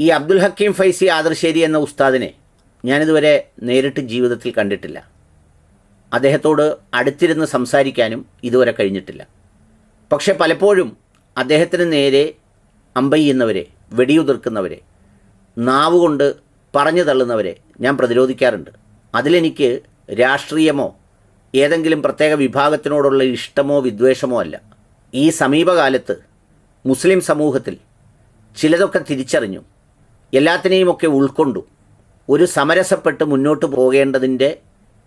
ഈ അബ്ദുൽ ഹക്കീം ഫൈസി ആദർശേരി എന്ന ഉസ്താദിനെ ഞാനിതുവരെ നേരിട്ട് ജീവിതത്തിൽ കണ്ടിട്ടില്ല. അദ്ദേഹത്തോട് അടുത്തിരുന്ന് സംസാരിക്കാനും ഇതുവരെ കഴിഞ്ഞിട്ടില്ല. പക്ഷെ പലപ്പോഴും അദ്ദേഹത്തിന് നേരെ അമ്പയ്യുന്നവരെ വെടിയുതിർക്കുന്നവരെ നാവുകൊണ്ട് പറഞ്ഞു തള്ളുന്നവരെ ഞാൻ പ്രതിരോധിക്കാറുണ്ട്. അതിലെനിക്ക് രാഷ്ട്രീയമോ ഏതെങ്കിലും പ്രത്യേക വിഭാഗത്തിനോടുള്ള ഇഷ്ടമോ വിദ്വേഷമോ അല്ല. ഈ സമീപകാലത്ത് മുസ്ലിം സമൂഹത്തിൽ ചിലതൊക്കെ തിരിച്ചറിഞ്ഞു. എല്ലാത്തിനെയുമൊക്കെ ഉൾക്കൊണ്ടു ഒരു സമരസപ്പെട്ട് മുന്നോട്ട് പോകേണ്ടതിന്റെ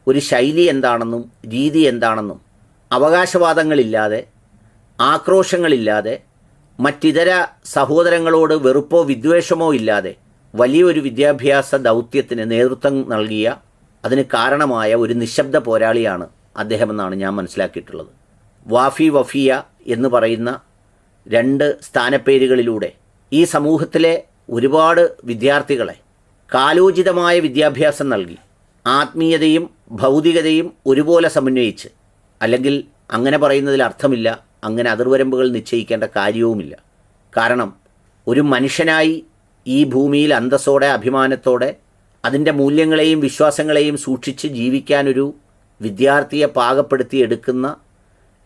ഒരു ശൈലി എന്താണെന്നും രീതി എന്താണെന്നും അവകാശവാദങ്ങളില്ലാതെ ആക്രോശങ്ങളില്ലാതെ മറ്റിതര സഹോദരങ്ങളോട് വെറുപ്പോ വിദ്വേഷമോ ഇല്ലാതെ വലിയൊരു വിദ്യാഭ്യാസ ദൗത്യത്തിന് നേതൃത്വം നൽകിയ അതിന് കാരണമായ ഒരു നിശബ്ദ പോരാളിയാണ് അദ്ദേഹമെന്നാണ് ഞാൻ മനസ്സിലാക്കിയിട്ടുള്ളത്. വാഫി വഫിയ എന്ന് പറയുന്ന രണ്ട് സ്ഥാനപ്പേരുകളിലൂടെ ഈ സമൂഹത്തിലെ ഒരുപാട് വിദ്യാർത്ഥികളെ കാലോചിതമായ വിദ്യാഭ്യാസം നൽകി. ആത്മീയതയും ഭൗതികതയും ഒരുപോലെ സമന്വയിച്ച്. അല്ലെങ്കിൽ അങ്ങനെ പറയുന്നതിൽ അർത്ഥമില്ല അങ്ങനെ അതിർവരമ്പുകൾ നിശ്ചയിക്കേണ്ട കാര്യവുമില്ല. കാരണം ഒരു മനുഷ്യനായി ഈ ഭൂമിയിൽ അന്തസ്സോടെ അഭിമാനത്തോടെ അതിന്റെ മൂല്യങ്ങളെയും വിശ്വാസങ്ങളെയും സൂക്ഷിച്ച് ജീവിക്കാനൊരു വിദ്യാർത്ഥിയെ പാകപ്പെടുത്തി എടുക്കുന്ന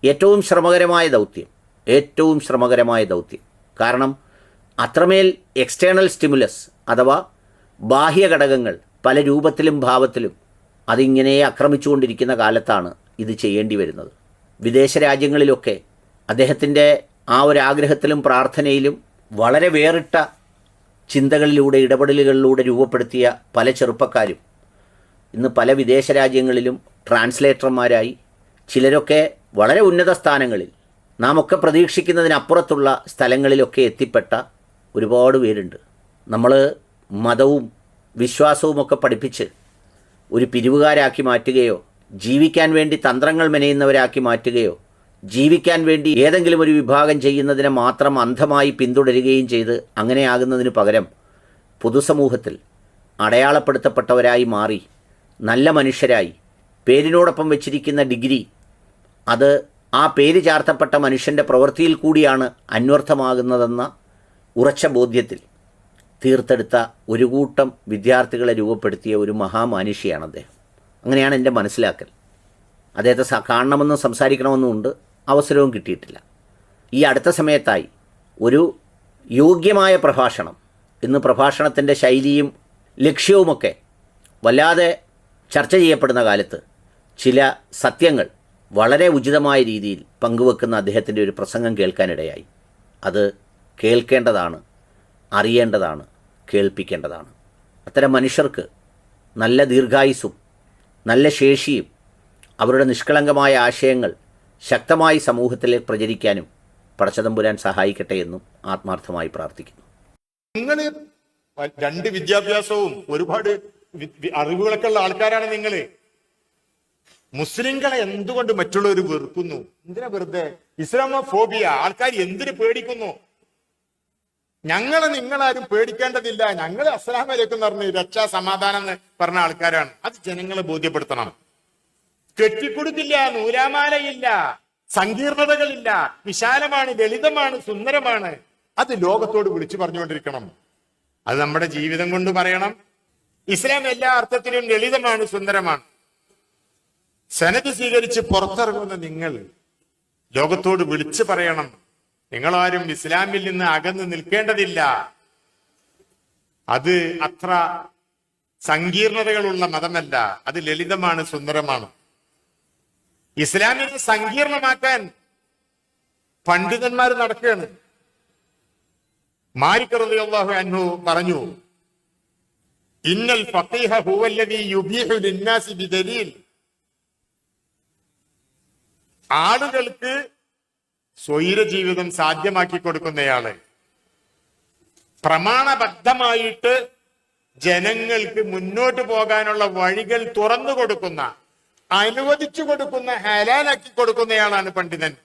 ഏറ്റവും ശ്രമകരമായ ദൗത്യം ഏറ്റവും ശ്രമകരമായ ദൗത്യം. കാരണം അത്രമേൽ എക്സ്റ്റേണൽ സ്റ്റിമുലസ് അഥവാ ബാഹ്യ ഘടകങ്ങൾ പല രൂപത്തിലും ഭാവത്തിലും അതിങ്ങനെ ആക്രമിച്ചുകൊണ്ടിരിക്കുന്ന കാലത്താണ് ഇത് ചെയ്യേണ്ടി വരുന്നത്. വിദേശ രാജ്യങ്ങളിലൊക്കെ അദ്ദേഹത്തിന്റെ ആ ഒരു ആഗ്രഹത്തിലും പ്രാർത്ഥനയിലും വളരെ വേറിട്ട ചിന്തകളിലൂടെ ഇടപെടലുകളിലൂടെ രൂപപ്പെടുത്തിയ പല ചെറുപ്പക്കാരും ഇന്ന് പല വിദേശ രാജ്യങ്ങളിലും ട്രാൻസ്ലേറ്റർമാരായി ചിലരൊക്കെ വളരെ ഉന്നത സ്ഥാനങ്ങളിൽ നാം ഒക്കെ പ്രതീക്ഷിക്കുന്നതിനപ്പുറത്തുള്ള സ്ഥലങ്ങളിലൊക്കെ എത്തിപ്പെട്ട ഒരുപാട് പേരുണ്ട്. നമ്മൾ മതവും വിശ്വാസവും ഒക്കെ പഠിപ്പിച്ച് ഒരു പിരിവുകാരാക്കി മാറ്റുകയോ ജീവിക്കാൻ വേണ്ടി തന്ത്രങ്ങൾ മെനയുന്നവരാക്കി മാറ്റുകയോ ജീവിക്കാൻ വേണ്ടി ഏതെങ്കിലും ഒരു വിഭാഗം ചെയ്യുന്നതിനെ മാത്രം അന്ധമായി പിന്തുടരുകയും ചെയ്ത് അങ്ങനെയാകുന്നതിന് പകരം പൊതുസമൂഹത്തിൽ അടയാളപ്പെടുത്തപ്പെട്ടവരായി മാറി നല്ല മനുഷ്യരായി പേരിനോടൊപ്പം വെച്ചിരിക്കുന്ന ഡിഗ്രി അത് ആ പേര് ചാർത്തപ്പെട്ട മനുഷ്യന്റെ പ്രവൃത്തിയിൽ കൂടിയാണ് അന്വർത്ഥമാകുന്നതെന്ന ഉറച്ച ബോധ്യത്തിൽ തീർത്തെടുത്ത ഒരു കൂട്ടം വിദ്യാർത്ഥികളെ രൂപപ്പെടുത്തിയ ഒരു മഹാമാനുഷിയാണ് അദ്ദേഹം. അങ്ങനെയാണ് എന്റെ മനസ്സിലാക്കൽ. അദ്ദേഹത്തെ കാണണമെന്നും സംസാരിക്കണമെന്നും ഉണ്ട്. അവസരവും കിട്ടിയിട്ടില്ല. ഈ അടുത്ത സമയത്തായി ഒരു യോഗ്യമായ പ്രഭാഷണം ഇന്ന് പ്രഭാഷണത്തിന്റെ ശൈലിയും ലക്ഷ്യവുമൊക്കെ വല്ലാതെ ചർച്ച ചെയ്യപ്പെടുന്ന കാലത്ത് ചില സത്യങ്ങൾ വളരെ ഉചിതമായ രീതിയിൽ പങ്കുവെക്കുന്ന അദ്ദേഹത്തിന്റെ ഒരു പ്രസംഗം കേൾക്കാനിടയായി. അത് കേൾക്കേണ്ടതാണ് അറിയേണ്ടതാണ് കേൾപ്പിക്കേണ്ടതാണ്. അത്തരം മനുഷ്യർക്ക് നല്ല ദീർഘായുസും നല്ല ശേഷിയും അവരുടെ നിഷ്കളങ്കമായ ആശയങ്ങൾ ശക്തമായി സമൂഹത്തിൽ പ്രചരിക്കാനും പടച്ചതമ്പുരാൻ സഹായിക്കട്ടെ എന്നും ആത്മാർത്ഥമായി പ്രാർത്ഥിക്കുന്നു. നിങ്ങൾ രണ്ട് വിദ്യാഭ്യാസവും ഒരുപാട് അറിവുകളൊക്കെ ഉള്ള ആൾക്കാരാണ് നിങ്ങൾ മുസ്ലിങ്ങളെ എന്തുകൊണ്ട് മറ്റുള്ളവർ വെറുക്കുന്നു? എന്തിനാ വെറുതെ? ഇസ്ലാമോ ഫോബിയ ആൾക്കാർ എന്തിനു പേടിക്കുന്നു? ഞങ്ങളെ നിങ്ങളാരും പേടിക്കേണ്ടതില്ല. ഞങ്ങൾ അസ്സലാം വലൈക്കും എന്ന് പറഞ്ഞ് രക്ഷാ സമാധാനം എന്ന് പറഞ്ഞ ആൾക്കാരാണ്. അത് ജനങ്ങളെ ബോധ്യപ്പെടുത്തണം. കെട്ടിക്കൊടുത്തില്ല നൂലാമാലയില്ല സങ്കീർണതകളില്ല വിശാലമാണ് ലളിതമാണ് സുന്ദരമാണ്. അത് ലോകത്തോട് വിളിച്ചു പറഞ്ഞുകൊണ്ടിരിക്കണം. അത് നമ്മുടെ ജീവിതം കൊണ്ട് പറയണം. ഇസ്ലാം എല്ലാ അർത്ഥത്തിലും ലളിതമാണ് സുന്ദരമാണ്. സനത് സ്വീകരിച്ച് പുറത്തിറങ്ങുന്ന നിങ്ങൾ ലോകത്തോട് വിളിച്ചു പറയണം. നിങ്ങളാരും ഇസ്ലാമിൽ നിന്ന് അകന്ന് നിൽക്കേണ്ടതില്ല. അത് അത്ര സങ്കീർണതകളുള്ള മതമല്ല. അത് ലളിതമാണ് സുന്ദരമാണ്. ഇസ്ലാമിനെ സങ്കീർണമാക്കാൻ പണ്ഡിതന്മാർ നടക്കുകയാണ്. മാരിക്കറുതി അള്ളാഹു അൻഹു പറഞ്ഞു ഇന്നൽ യുബീഹു ലിന്നാസി ബിദലീൽ. ആളുകൾക്ക് സ്വൈര ജീവിതം സാധ്യമാക്കി കൊടുക്കുന്നയാൾ. പ്രമാണബദ്ധമായിട്ട് ജനങ്ങൾക്ക് മുന്നോട്ട് പോകാനുള്ള വഴികൾ തുറന്നു കൊടുക്കുന്ന അനുവദിച്ചു കൊടുക്കുന്ന ഹലാലാക്കി കൊടുക്കുന്നയാളാണ് പണ്ഡിതൻ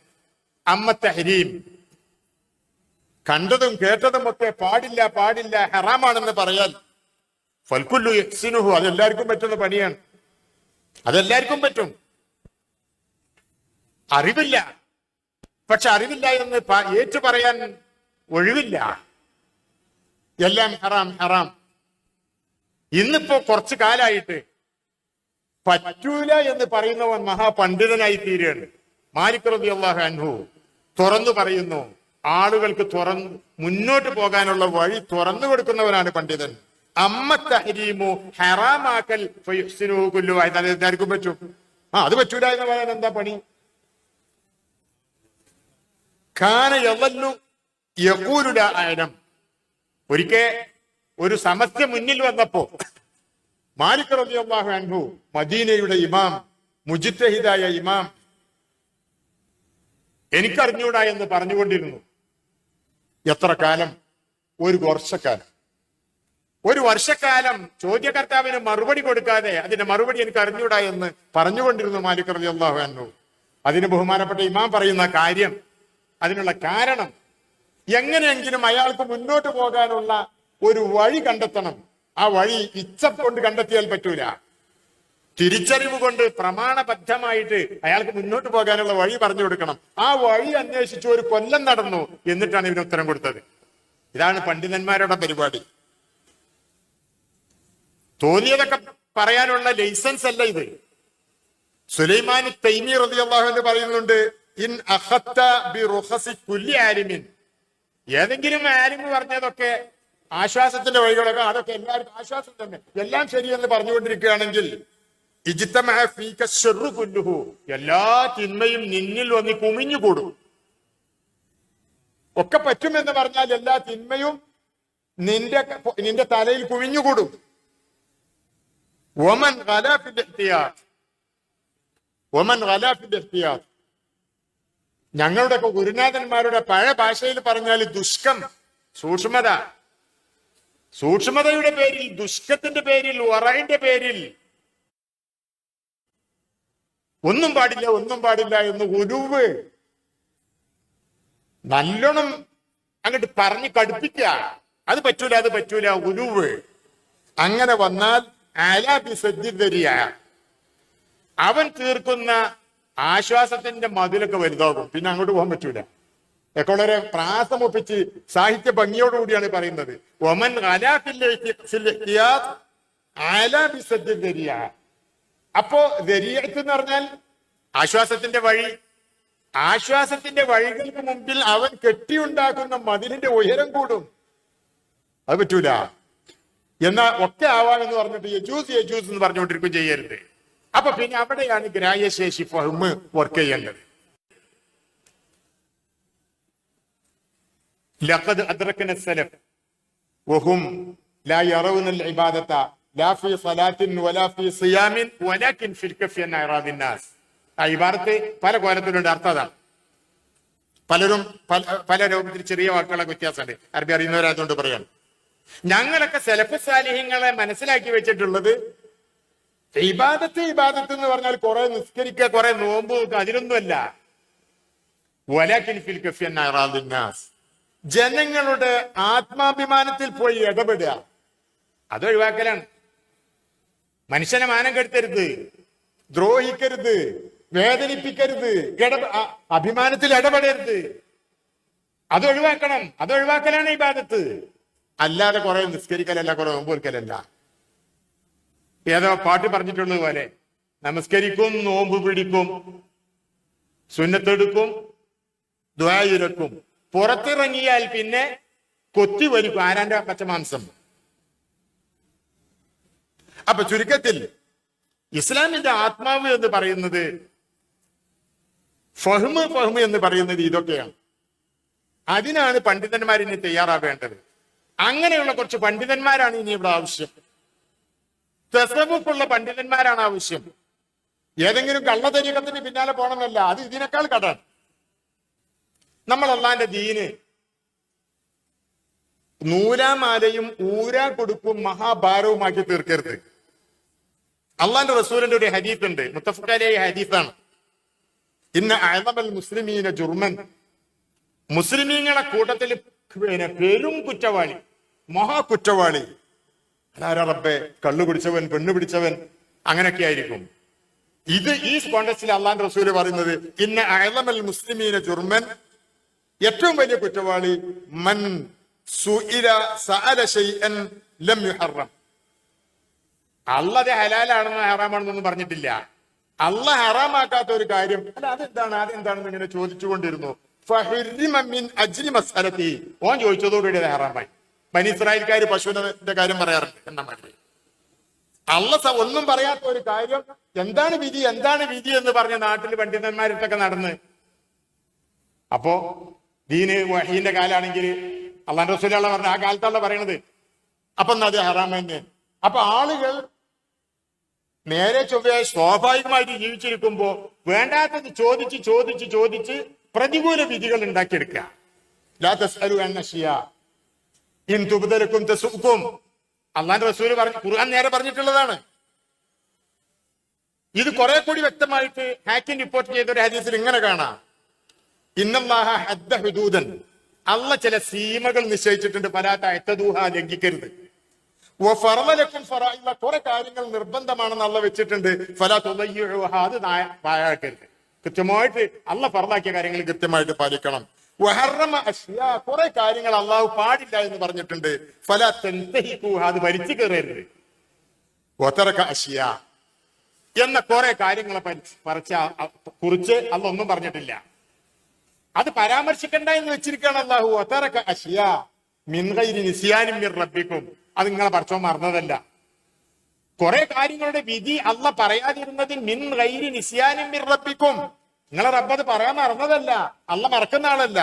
അമ്മ തഹരീം. കണ്ടതും കേട്ടതും ഒക്കെ പാടില്ല പാടില്ല ഹറാമാണെന്ന് പറയാൻ. ഫൽക്കുല്ലു എക്സിനുഹു അതെല്ലാവർക്കും പറ്റുന്ന പണിയാണ്. അതെല്ലാവർക്കും പറ്റും. അറിവില്ല. പക്ഷെ അറിവില്ല എന്ന് ഏറ്റു പറയാൻ ഒഴിവില്ല. എല്ലാം ഹറാം ഹറാം. ഇന്നിപ്പോ കുറച്ചു കാലായിട്ട് പറ്റൂല എന്ന് പറയുന്നവൻ മഹാപണ്ഡിതനായി തീരുകയാണ്. മാലിക് റബി അള്ളാഹു അൻഹു തുറന്നു പറയുന്നു ആളുകൾക്ക് തുറന്ന് മുന്നോട്ട് പോകാനുള്ള വഴി തുറന്നു കൊടുക്കുന്നവനാണ് പണ്ഡിതൻ. അമ്മ തഹരീമു ഹറാമാക്കൽ എല്ലാവർക്കും പറ്റും. ആ അത് പറ്റൂല എന്ന് പറയാൻ എന്താ പണി? യവല്ലു അയനം ഒരിക്കൽ ഒരു സമസ്യ മുന്നിൽ വന്നപ്പോ മാലിക് റബിയാഹു അൻഹു മദീനയുടെ ഇമാം മുജിത്തഹിദായ ഇമാം എനിക്കറിഞ്ഞൂടാ എന്ന് പറഞ്ഞുകൊണ്ടിരുന്നു. എത്ര കാലം? ഒരു വർഷക്കാലം. ഒരു വർഷക്കാലം ചോദ്യകർത്താവിന് മറുപടി കൊടുക്കാതെ അതിന്റെ മറുപടി എനിക്ക് അറിഞ്ഞൂടാ എന്ന് പറഞ്ഞുകൊണ്ടിരുന്നു മാലിക് റബിയാഹു അൻഹു. അതിന് ബഹുമാനപ്പെട്ട ഇമാം പറയുന്ന കാര്യം അതിനുള്ള കാരണം എങ്ങനെയെങ്കിലും അയാൾക്ക് മുന്നോട്ട് പോകാനുള്ള ഒരു വഴി കണ്ടെത്തണം. ആ വഴി ഇച്ഛ കൊണ്ട് കണ്ടെത്തിയാൽ പറ്റൂല. തിരിച്ചറിവ് കൊണ്ട് പ്രമാണബദ്ധമായിട്ട് അയാൾക്ക് മുന്നോട്ട് പോകാനുള്ള വഴി പറഞ്ഞു കൊടുക്കണം. ആ വഴി അന്വേഷിച്ച് ഒരു കൊല്ലം നടന്നു എന്നിട്ടാണ് ഇവന് ഉത്തരം കൊടുത്തത്. ഇതാണ് പണ്ഡിതന്മാരുടെ പരിപാടി. തോന്നിയതൊക്കെ പറയാനുള്ള ലൈസൻസ് അല്ല ഇത്. സുലൈമാൻ തൈമി അള്ളാഹു എന്ന് പറയുന്നുണ്ട് ഇൻ ആലിമിൻ. ഏതെങ്കിലും ആലിമ് പറഞ്ഞതൊക്കെ ആശ്വാസത്തിന്റെ വഴികളൊക്കെ അതൊക്കെ എല്ലാവർക്കും ആശ്വാസം തന്നെ. എല്ലാം ശരിയെന്ന് പറഞ്ഞുകൊണ്ടിരിക്കുകയാണെങ്കിൽ കുല്ലുഹു. എല്ലാ തിന്മയും നിന്നിൽ വന്ന് കുമിഞ്ഞുകൂടും. ഒക്കെ പറ്റുമെന്ന് പറഞ്ഞാൽ എല്ലാ തിന്മയും നിന്റെ നിന്റെ തലയിൽ കുമിഞ്ഞുകൂടും. ഒമൻ ഒമൻ ഞങ്ങളുടെ ഒക്കെ ഗുരുനാഥന്മാരുടെ പഴയ ഭാഷയിൽ പറഞ്ഞാൽ ദുഷ്കം സൂക്ഷ്മത. സൂക്ഷ്മതയുടെ പേരിൽ ദുഷ്കത്തിന്റെ പേരിൽ വറയിന്റെ പേരിൽ. ഒന്നും പാടില്ല ഒന്നും പാടില്ല എന്ന് ഉരുവ് നല്ലോണം അങ്ങോട്ട് പറഞ്ഞ് കടുപ്പിക്ക. അത് പറ്റൂല അത് പറ്റൂല ഉരുവ് അങ്ങനെ വന്നാൽ ആലാബി സജ്ജിതരിയ അവൻ തീർക്കുന്ന ആശ്വാസത്തിന്റെ മതിലൊക്കെ വലുതാകും. പിന്നെ അങ്ങോട്ട് പോകാൻ പറ്റൂല. ഒക്കെ വളരെ പ്രാസം ഒപ്പിച്ച് സാഹിത്യ ഭംഗിയോടുകൂടിയാണ് പറയുന്നത്. ഒമൻ അപ്പോ ദരിയത്ത് എന്ന് പറഞ്ഞാൽ ആശ്വാസത്തിന്റെ വഴി ആശ്വാസത്തിന്റെ വഴികൾക്ക് മുമ്പിൽ അവൻ കെട്ടിയുണ്ടാക്കുന്ന മതിലിന്റെ ഉയരം കൂടും. അത് പറ്റൂല. എന്നാ ഒക്കെ ആവാമെന്ന് പറഞ്ഞിട്ട് യജൂസ് യജൂസ് എന്ന് പറഞ്ഞുകൊണ്ടിരിക്കും ചെയ്യരുത്. അപ്പൊ പിന്നെ അവിടെയാണ് ഗ്രാഹ്യശേഷി ഫഹ്മ് വർക്ക് ചെയ്യേണ്ടത്. ലഖദ് അദ്രക്കന സലഫ്. വഹും ലാ യറവുന ഇബാദത ലാ ഫീ സലാത്തിൻ വലാ ഫീ സിയാമിൻ വലാകിൻ ഫിൽ കഫി അൻ ഇറാദിൻ നാസ് ആ ഇബാദത്ത് പല കോലത്തിലുണ്ട് അർത്ഥം പലരും പല പല രൂപത്തിൽ ചെറിയ വാക്കുകളൊക്കെ വ്യത്യാസമുണ്ട്. അറബി അറിയുന്നവരായതുകൊണ്ട് പറയാം ഞങ്ങളൊക്കെ സെലഫ് സാലിഹ്യങ്ങളെ മനസ്സിലാക്കി വെച്ചിട്ടുള്ളത് ഇബാദത്ത് ഇബാദത്ത് എന്ന് പറഞ്ഞാൽ കുറെ നിസ്കരിക്കുക കുറെ നോമ്പ് നോക്കുക അതിനൊന്നുമല്ല. ജനങ്ങളുടെ ആത്മാഭിമാനത്തിൽ പോയി ഇടപെടുക. അത് ഒഴിവാക്കലാണ്. മനുഷ്യനെ മാനം കെടുത്തരുത്. ദ്രോഹിക്കരുത്. വേദനിപ്പിക്കരുത്. അഭിമാനത്തിൽ ഇടപെടരുത്. അത് ഒഴിവാക്കണം. അത് ഒഴിവാക്കലാണ് ഈ ഭാഗത്ത് അല്ലാതെ കുറെ നിസ്കരിക്കലല്ല കുറെ നോമ്പ് നോമ്പൊരുക്കലല്ല ഏതോ പാട്ട് പറഞ്ഞിട്ടുള്ളത് പോലെ. നമസ്കരിക്കും നോമ്പ് പിടിക്കും സുന്നത്തെടുക്കും ദ്വായുരക്കും പുറത്തിറങ്ങിയാൽ പിന്നെ കൊത്തി വലിക്കും. ആരാന്റെ പച്ചമാംസം? അപ്പൊ ചുരുക്കത്തിൽ ഇസ്ലാമിന്റെ ആത്മാവ് എന്ന് പറയുന്നത് ഫഹ്മ് ഫഹ്മ് എന്ന് പറയുന്നത് ഇതൊക്കെയാണ്. അതിനാണ് പണ്ഡിതന്മാർ ഇനി തയ്യാറാവേണ്ടത്. അങ്ങനെയുള്ള കുറച്ച് പണ്ഡിതന്മാരാണ് ഇനി ഇവിടെ ആവശ്യം. തെസവുക്കുള്ള പണ്ഡിതന്മാരാണ് ആവശ്യം ഏതെങ്കിലും കള്ളതരീകത്തിന് പിന്നാലെ പോകണമെന്നല്ല അത് ഇതിനേക്കാൾ കട. നമ്മൾ അള്ളാന്റെ ദീന്. നൂലാമാലയും ഊരാ കൊടുപ്പും മഹാഭാരവുമാക്കി തീർക്കരുത്. അള്ളാന്റെ റസൂലിന്റെ ഒരു ഹദീഫ് ഉണ്ട് മുത്തഫക്കാലിയ ഹദീഫാണ് ഇന്ന് അഴമൽ മുസ്ലിമീന ജുർമൻ. മുസ്ലിമീങ്ങളെ കൂട്ടത്തിൽ പിന്നെ പെരും കുറ്റവാളി മഹാ കുറ്റവാളി അതാരാ റബ്ബെ? കള്ളു പിടിച്ചവൻ പെണ്ണു പിടിച്ചവൻ. അങ്ങനെയൊക്കെ ആയിരിക്കും ഇത് ഈ കോണ്ടസ്റ്റിൽ അള്ളാൻ റസൂൽ പറയുന്നത് ഇന്ന അയലമൽ മുസ്ലിമീന ജുർമൻ. ഏറ്റവും വലിയ കുറ്റവാളി മൻ ലം അത് ഹലാലാണെന്നോ ഹറാമാണെന്നൊന്നും പറഞ്ഞിട്ടില്ല. അല്ല ഹറാമാക്കാത്ത ഒരു കാര്യം അല്ല അതെന്താണ്? അതെന്താണെന്ന് ഇങ്ങനെ ചോദിച്ചുകൊണ്ടിരുന്നു. ഓൻ ചോദിച്ചതോടുകൂടി അത് ഹറാമായി. ബനി ഇസ്രായേൽക്കാർ പശുവിന്റെ കാര്യം പറയാറുണ്ട്. അല്ല സ- ഒന്നും പറയാത്ത ഒരു കാര്യം എന്താണ് വിധി എന്താണ് വിധി എന്ന് പറഞ്ഞ നാട്ടിൽ പണ്ഡിതന്മാരിട്ടൊക്കെ നടന്ന്. അപ്പോ ദീന് വഹീന്റെ കാലാണെങ്കിൽ അള്ളാൻ റസൂലുള്ള പറഞ്ഞ ആ കാലത്താണ് പറയണത്. അപ്പൊ എന്നാ അത് ഹറാം അപ്പൊ ആളുകൾ നേരെ ചൊവ്വയായി സ്വാഭാവികമായിട്ട് ജീവിച്ചിരിക്കുമ്പോ വേണ്ടാത്തത് ചോദിച്ച് ചോദിച്ച് ചോദിച്ച് പ്രതികൂല വിധികൾ ഉണ്ടാക്കിയെടുക്കുക. ലാ തെസുക്കും. അള്ളാന്റെ റസൂൽ പറഞ്ഞു ഖുർആൻ നേരെ പറഞ്ഞിട്ടുള്ളതാണ്. ഇത് കുറെ കൂടി വ്യക്തമായിട്ട് ഹാക്കിൻ റിപ്പോർട്ട് ചെയ്ത ഒരു ഹദീസിൽ ഇങ്ങനെ കാണാം. ഇന്നല്ലാഹ ഹദ്ദ അല്ല ചില സീമകൾ നിശ്ചയിച്ചിട്ടുണ്ട്. പലാത്ത എത്തദൂഹ ലംഘിക്കരുത്. ഫറവലക്കും ഫറായുള്ള കുറെ കാര്യങ്ങൾ നിർബന്ധമാണെന്ന് അള്ള വെച്ചിട്ടുണ്ട്. ഫലാ തുളയ്യുഹ അത് പാഴാക്കരുത് കൃത്യമായിട്ട് അള്ള ഫറലാക്കിയ കാര്യങ്ങൾ കൃത്യമായിട്ട് പാലിക്കണം. കുറെ കാര്യങ്ങൾ അള്ളാഹു പാടില്ല എന്ന് പറഞ്ഞിട്ടുണ്ട്. ഫല അത് വലിച്ചു കയറരുത്. ഒത്തറക്ക അഷിയ. എന്ന കുറെ കാര്യങ്ങളെ പറിച്ച കുറിച്ച് അതൊന്നും പറഞ്ഞിട്ടില്ല. അത് പരാമർശിക്കണ്ട എന്ന് വെച്ചിരിക്കുകയാണ് അള്ളാഹു. ഒത്തറക്ക അഷിയ. മിൻകൈരി നിസിയാനും മിർ റബ്ബിക്കും. അത് നിങ്ങളെ പറിച്ചോ മറന്നതല്ല. കുറെ കാര്യങ്ങളുടെ വിധി അല്ല പറയാതിരുന്നതിൽ മിൻ ഗൈരി നിസിയാനും മിർ റബ്ബിക്കും. നിങ്ങളെ റബ്ബത് പറയാൻ മറന്നതല്ല. അല്ല മറക്കുന്ന ആളല്ല.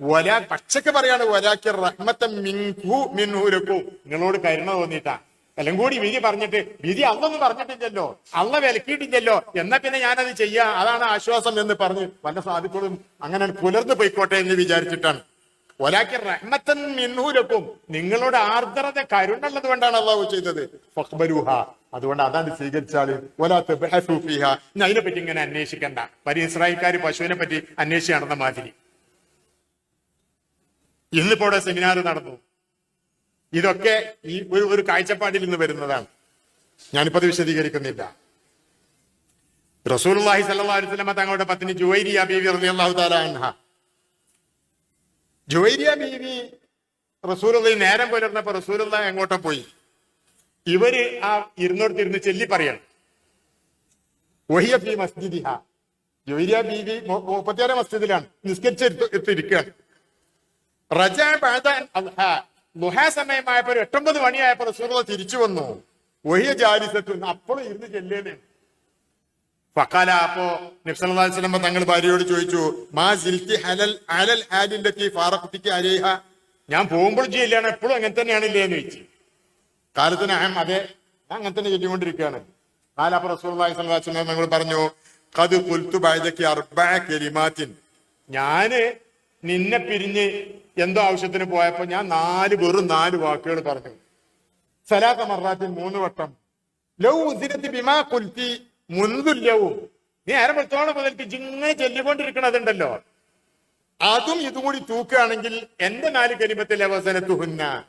ഒരാ പച്ചക്ക് പറയാണ് ഒരാക്കി റഹ്മത്തെ മിങ്കു മിൻഹുലക്കും. നിങ്ങളോട് കരുണ തോന്നിയിട്ടാ. എല്ലാം കൂടി വിധി പറഞ്ഞിട്ട് വിധി അല്ലൊന്നും പറഞ്ഞിട്ടില്ലല്ലോ. അല്ല വിലക്കിയിട്ടില്ലല്ലോ. എന്നാ പിന്നെ ഞാനത് ചെയ്യാ? അതാണ് ആശ്വാസം എന്ന് പറഞ്ഞ് വല്ല സാധിക്കളും അങ്ങനെ പുലർന്നു പോയിക്കോട്ടെ എന്ന് വിചാരിച്ചിട്ടാണ്. ഒലാക്കി റഹ്മത്തൻ മിന്നൂലക്കും നിങ്ങളുടെ ആർദ്രത കരുണുള്ളത് കൊണ്ടാണ് അള്ളാഹു ചെയ്തത്. അതുകൊണ്ട് അതാണ് സ്വീകരിച്ചാൽ ഒലാത്ത് പറ്റി ഇങ്ങനെ അന്വേഷിക്കണ്ട. പരി ഇസ്രായേൽക്കാർ പശുവിനെ പറ്റി അന്വേഷിച്ച് നടന്ന മാതിരി. ഇന്നിപ്പോ ഇവിടെ സെമിനാർ നടന്നു. ഇതൊക്കെ ഈ ഒരു ഒരു കാഴ്ചപ്പാടിൽ നിന്ന് വരുന്നതാണ്. ഞാനിപ്പോ അത് വിശദീകരിക്കുന്നില്ല. റസൂൽ അള്ളാഹി സല്ലാ വസല്ലമ തങ്ങളുടെ പത്നി ജുവൈരി അബീബി റളിയല്ലാഹു തആല അൻഹ. ജുവൈരിയ ബീവി റസൂലുള്ള നേരം പുലർന്നപ്പോ റസൂലുള്ള എങ്ങോട്ടോ പോയി. ഇവർ ആ ഇരുന്നോടത്തിരുന്ന് ചെല്ലി പറയണം. വഹിയ ഫി മസ്ജിദിഹ. ജുവൈരിയ ബീവി മുപ്പത്തിയാറ് മസ്ജിദിലാണ്. നിസ്കരിച്ചിരിക്കുകയാണ് റജ. ദുഹാ സമയമായപ്പോ എട്ടൊമ്പത് മണിയായപ്പോ റസൂലുള്ള തിരിച്ചു വന്നു. ഒഹിയ ജാലിസത്തു അപ്പോഴും ഇരുന്ന് ചെല്ലേനെ ഫക്കാല അപ്പോ നബ്സല്ലാസ്ലമ തങ്ങൾ ഭാര്യയോട് ചോദിച്ചു മാ സിൽത്തി ഹലൽ അലൽ ഹാലിന്റെ ഫാറക്കുട്ടിക്ക് അരേഹ ഞാൻ പോകുമ്പോൾ ചെയ്യില്ലാണ്? എപ്പോഴും അങ്ങനെ തന്നെയാണില്ലേ? എന്ന് ചോദിച്ചു. കാലത്തിന് അഹം അതെ ഞാൻ അങ്ങനെ തന്നെ ചൊല്ലിക്കൊണ്ടിരിക്കുകയാണ് കാലപ്പ റസൂർലാഹി സ്വലാസ്ലം തങ്ങൾ പറഞ്ഞു കത് പുൽത്തു ബായതയ്ക്ക് അർബാ കെലിമാത്തിൻ. ഞാൻ നിന്നെ പിരിഞ്ഞ് എന്തോ ആവശ്യത്തിന് പോയപ്പോ ഞാൻ നാല് വെറും നാല് വാക്കുകൾ പറഞ്ഞു. സലാത്ത മറാത്തിൽ മൂന്ന് വട്ടം. ലൗ ഉദിനത്തി ബിമാ കുൽത്തി മുൻതുല്യവും നീ വെളുത്തോളം മുതൽക്ക് ജിങ്ങനെ ചൊല്ലിക്കൊണ്ടിരിക്കണതുണ്ടല്ലോ അതും ഇതും കൂടി തൂക്കുകയാണെങ്കിൽ എന്റെ നാല് കരിമത്തിൽ അവസരത്തു തുഹുന്ന.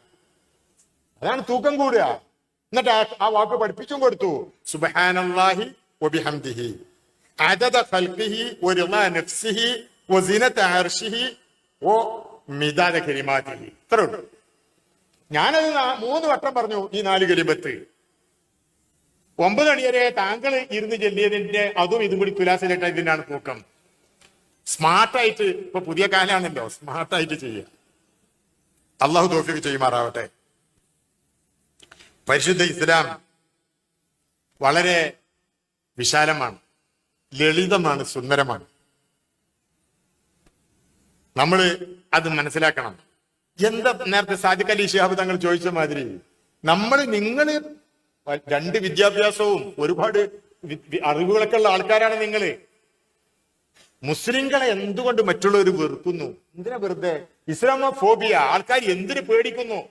അതാണ് തൂക്കം കൂടുക. എന്നിട്ട് ആ- വാക്ക് പഠിപ്പിച്ചും കൊടുത്തു. സുബ്ഹാനല്ലാഹി നഫ്സിഹി വസീനത ഞാനത് മൂന്ന് വട്ടം പറഞ്ഞു ഈ നാല് കലിമത്ത്. ഒമ്പത് മണി വരെ താങ്കൾ ഇരുന്ന് ചെല്ലിയതിന്റെ അതും ഇതും കൂടി തുലാസിലിട്ട ഇതിനാണ് തൂക്കം. സ്മാർട്ടായിട്ട് ഇപ്പൊ പുതിയ കാലാണല്ലോ. സ്മാർട്ടായിട്ട് ചെയ്യുക. അള്ളാഹു തോഫിക്ക് ചെയ്യുമാറാവട്ടെ. പരിശുദ്ധ ഇസ്ലാം വളരെ വിശാലമാണ്. ലളിതമാണ് സുന്ദരമാണ്. നമ്മൾ അത് മനസ്സിലാക്കണം. എന്താ നേരത്തെ സാദിഖ് അലി ഷിഹാബ് തങ്ങൾ ചോദിച്ച മാതിരി നമ്മൾ നിങ്ങൾ രണ്ട് വിദ്യാഭ്യാസവും ഒരുപാട് അറിവുകളൊക്കെ ഉള്ള ആൾക്കാരാണ് നിങ്ങൾ മുസ്ലിങ്ങളെ എന്തുകൊണ്ട് മറ്റുള്ളവർ വെറുക്കുന്നു? എന്തിനാ വെറുതെ? ഇസ്ലാമോ ഫോബിയ ആൾക്കാർ എന്തിനു പേടിക്കുന്നു?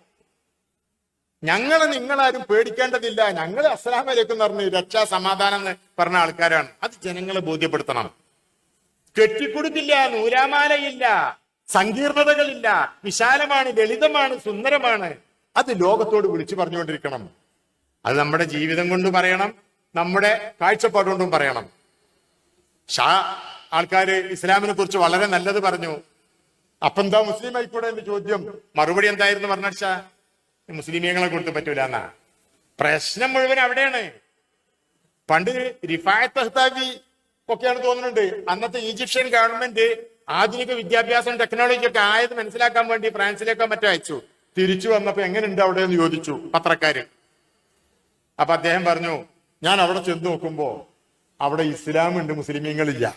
ഞങ്ങളെ നിങ്ങളാരും പേടിക്കേണ്ടതില്ല. ഞങ്ങൾ വലൈക്കും എന്ന് പറഞ്ഞു രക്ഷാ സമാധാനം എന്ന് പറഞ്ഞ ആൾക്കാരാണ്. അത് ജനങ്ങളെ ബോധ്യപ്പെടുത്തണം. കെട്ടിക്കൊടുക്കില്ല നൂലാമാലയില്ല സങ്കീർണതകളില്ല. വിശാലമാണ് ലളിതമാണ് സുന്ദരമാണ്. അത് ലോകത്തോട് വിളിച്ചു പറഞ്ഞുകൊണ്ടിരിക്കണം. അത് നമ്മുടെ ജീവിതം കൊണ്ട് പറയണം നമ്മുടെ കാഴ്ചപ്പാട് കൊണ്ടും പറയണം. ഷാ ആൾക്കാര് ഇസ്ലാമിനെ കുറിച്ച് വളരെ നല്ലത് പറഞ്ഞു. അപ്പൊ എന്താ മുസ്ലിം ആയിക്കൂടെ എന്ന് ചോദ്യം. മറുപടി എന്തായിരുന്നു പറഞ്ഞാ മുസ്ലിമീങ്ങളെ കൊടുത്ത് പറ്റൂല എന്നാ. പ്രശ്നം മുഴുവൻ അവിടെയാണ്. പണ്ട് റിഫായത്ത് അഹ്താബി ഒക്കെയാണ് തോന്നുന്നുണ്ട്. അന്നത്തെ ഈജിപ്ഷ്യൻ ഗവൺമെന്റ് ആധുനിക വിദ്യാഭ്യാസം ടെക്നോളജി ഒക്കെ ആയത് മനസ്സിലാക്കാൻ വേണ്ടി ഫ്രാൻസിലേക്കോ മറ്റോ അയച്ചു. തിരിച്ചു വന്നപ്പോ എങ്ങനെയുണ്ട് അവിടെ എന്ന് ചോദിച്ചു പത്രക്കാര്. അപ്പൊ അദ്ദേഹം പറഞ്ഞു ഞാൻ അവിടെ ചെന്ന് നോക്കുമ്പോ അവിടെ ഇസ്ലാം ഉണ്ട് മുസ്ലിമീങ്ങളില്ല.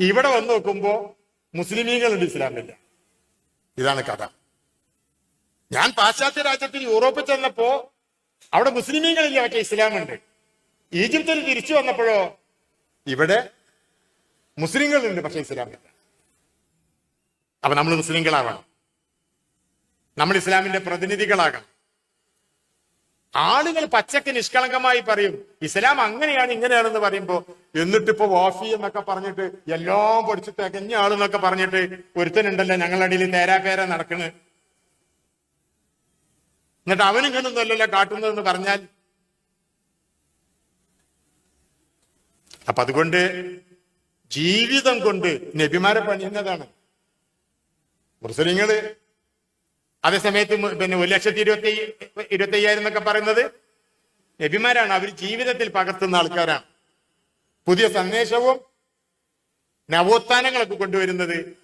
ഇവിടെ വന്ന് നോക്കുമ്പോ മുസ്ലിമീങ്ങളുണ്ട് ഇസ്ലാമില്ല. ഇതാണ് കഥ. ഞാൻ പാശ്ചാത്യ രാജ്യത്തിൽ യൂറോപ്പിൽ ചെന്നപ്പോ അവിടെ മുസ്ലിമീങ്ങളില്ല പക്ഷെ ഇസ്ലാമുണ്ട്. ഈജിപ്തിൽ തിരിച്ചു വന്നപ്പോഴോ ഇവിടെ മുസ്ലിങ്ങളുണ്ട് പക്ഷെ ഇസ്ലാമില്ല. അപ്പൊ നമ്മൾ മുസ്ലിങ്ങളാവണം. നമ്മൾ ഇസ്ലാമിന്റെ പ്രതിനിധികളാകണം. ആളുകൾ പച്ചക്ക് നിഷ്കളങ്കമായി പറയും ഇസ്ലാം അങ്ങനെയാണ് ഇങ്ങനെയാണെന്ന് പറയുമ്പോ എന്നിട്ട് ഇപ്പൊ വാഫി എന്നൊക്കെ പറഞ്ഞിട്ട് എല്ലാം പഠിച്ച് തികഞ്ഞ ആളെന്നൊക്കെ പറഞ്ഞിട്ട് ഒരുത്തനുണ്ടല്ലോ ഞങ്ങളുടെ അടിയിൽ തേരാപേര നടക്കണ്. എന്നിട്ട് അവനും കണ്ടൊന്നുമല്ലല്ലോ കാട്ടുന്നതെന്ന് പറഞ്ഞാൽ. അപ്പൊ അതുകൊണ്ട് ജീവിതം കൊണ്ട് നബിമാരെ പണിയുന്നതാണ്. മുസ്ലിങ്ങൾ അതേ സമയത്ത് പിന്നെ ഒരു ലക്ഷത്തി ഇരുപത്തി ഇരുപത്തി അയ്യായിരം എന്നൊക്കെ പറയുന്നത് നബിമാരാണ്. അവർ ജീവിതത്തിൽ പകർത്തുന്ന ആൾക്കാരാണ്. പുതിയ സന്ദേശവും നവോത്ഥാനങ്ങളൊക്കെ കൊണ്ടുവരുന്നത്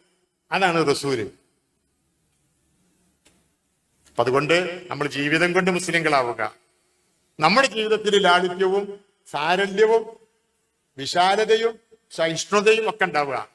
അതാണ് റസൂര് അപ്പൊ അതുകൊണ്ട് നമ്മൾ ജീവിതം കൊണ്ട് മുസ്ലിങ്ങളാവുക. നമ്മുടെ ജീവിതത്തിൽ ലാളിത്യവും സാരല്യവും വിശാലതയും സഹിഷ്ണുതയും ഒക്കെ ഉണ്ടാവുക.